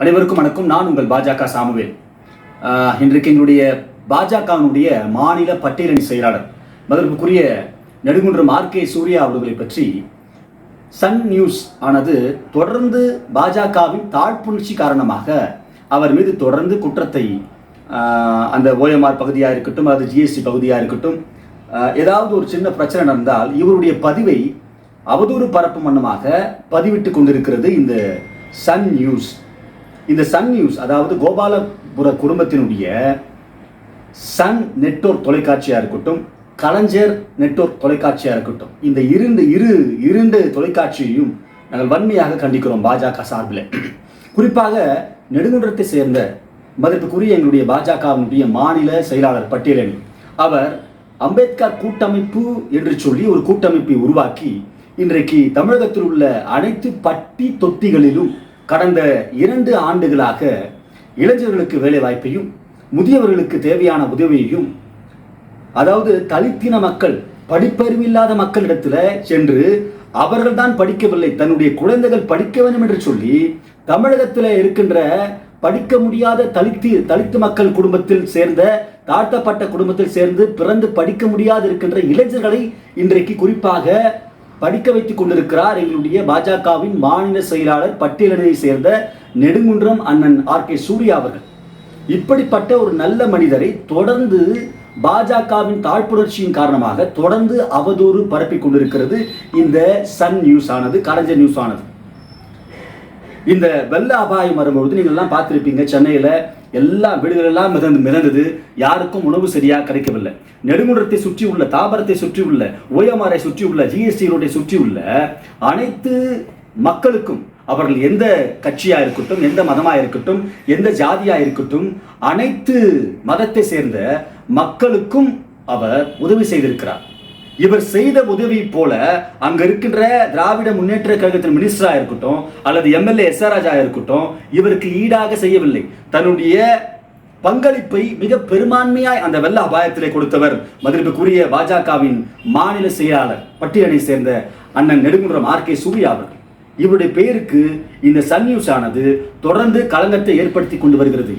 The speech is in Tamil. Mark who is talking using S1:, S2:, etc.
S1: அனைவருக்கும் வணக்கம். நான் உங்கள் பாஜக சாமுவேல். இன்றைக்கு எங்களுடைய பாஜகவினுடைய மாநில பட்டியலணி செயலாளர் அதற்குரிய நெடுங்குன்றம் ஆர் கே சூர்யா அவர்களை பற்றி சன் நியூஸ் ஆனது தொடர்ந்து பாஜகவின் தாழ்ப்புணர்ச்சி காரணமாக அவர் மீது தொடர்ந்து குற்றத்தை அந்த ஓஎம்ஆர் பகுதியாக இருக்கட்டும் அது ஜிஎஸ்டி பகுதியாக இருக்கட்டும் ஏதாவது ஒரு சின்ன பிரச்சனை நடந்தால் இவருடைய பதிவை அவதூறு பரப்பும் வண்ணமாக பதிவிட்டு கொண்டிருக்கிறது இந்த சன் நியூஸ். இந்த சன் நியூஸ் அதாவது கோபாலபுர குடும்பத்தினுடைய சன் நெட்வொர்க் தொலைக்காட்சியாக இருக்கட்டும் கலைஞர் நெட்வொர்க் தொலைக்காட்சியாக இருக்கட்டும் இந்த இரண்டு இரு இரண்டு தொலைக்காட்சியையும் நாங்கள் வன்மையாக கண்டிக்கிறோம் பாஜக சார்பில். குறிப்பாக நெடுங்குன்றத்தை சேர்ந்த மதிப்புக்குரிய எங்களுடைய பாஜகவினுடைய மாநில செயலாளர் பட்டியலணி அவர் அம்பேத்கர் கூட்டமைப்பு என்று சொல்லி ஒரு கூட்டமைப்பை உருவாக்கி இன்றைக்கு தமிழகத்தில் உள்ள அனைத்து பட்டி தொட்டிகளிலும் கடந்த இரண்டு ஆண்டுகளாக இளைஞர்களுக்கு வேலை வாய்ப்பையும் முதியவர்களுக்கு தேவையான உதவியையும் அதாவது தலித்தின மக்கள் படிப்பறிவில்லாத மக்களிடத்துல சென்று அவர்கள் தான் படிக்கவில்லை தன்னுடைய குழந்தைகள் படிக்க வேண்டும் என்று சொல்லி தமிழகத்தில் இருக்கின்ற படிக்க முடியாத தலித்து தலித்து மக்கள் குடும்பத்தில் சேர்ந்த தாழ்த்தப்பட்ட குடும்பத்தில் சேர்ந்து பிறந்து படிக்க முடியாது இருக்கின்ற இளைஞர்களை இன்றைக்கு குறிப்பாக படிக்க வைத்துக் கொண்டிருக்கிறார் எங்களுடைய பாஜகவின் மாநில செயலாளர் பட்டியலினை சேர்ந்த நெடுங்குன்றம் அண்ணன் ஆர் கே சூர்யா அவர்கள். இப்படிப்பட்ட ஒரு நல்ல மனிதரை தொடர்ந்து பாஜகவின் தாழ்ப்புணர்ச்சியின் காரணமாக தொடர்ந்து அவதூறு பரப்பிக் கொண்டிருக்கிறது இந்த சன் நியூஸ் ஆனது கலைஞர் நியூஸ் ஆனது இந்த வெள்ள அபாயம் வரும்பொழுது நீங்கள் எல்லாம் பார்த்துருப்பீங்க. சென்னையில் எல்லா வீடுகளெல்லாம் மிதந்து மிதந்தது. யாருக்கும் உணவு சரியாக கிடைக்கவில்லை. நெடுங்குன்றத்தை சுற்றி உள்ள தாபரத்தை சுற்றி உள்ள ஓயமாரை சுற்றி உள்ள ஜிஎஸ்டி ரோட்டை சுற்றி உள்ள அனைத்து மக்களுக்கும் அவர்கள் எந்த கட்சியாக இருக்கட்டும் எந்த மதமாக இருக்கட்டும் எந்த ஜாதியாக இருக்கட்டும் அனைத்து மதத்தை சேர்ந்த மக்களுக்கும் அவர் உதவி செய்திருக்கிறார். இவர் செய்த உதவி போல அங்க இருக்கின்ற திராவிட முன்னேற்ற கழகத்தின் மினிஸ்டரா இருக்கட்டும் அல்லது எம்எல்ஏ எஸ் ஆர் ராஜா இருக்கட்டும் இவருக்கு ஈடாக செய்யவில்லை. தன்னுடைய பங்களிப்பை மிக பெரும்பான்மையாய் அந்த வெள்ள அபாயத்திலே கொடுத்தவர் மதிப்புக்குரிய பாஜகவின் மாநில செயலாளர் பட்டியலை சேர்ந்த அண்ணன் நெடுங்குன்றம் ஆர் கே சூர்யா அவர்கள் இவருடைய பெயருக்கு இந்த சன் நியூஸ் ஆனது தொடர்ந்து களங்கத்தை ஏற்படுத்தி கொண்டு வருகிறது.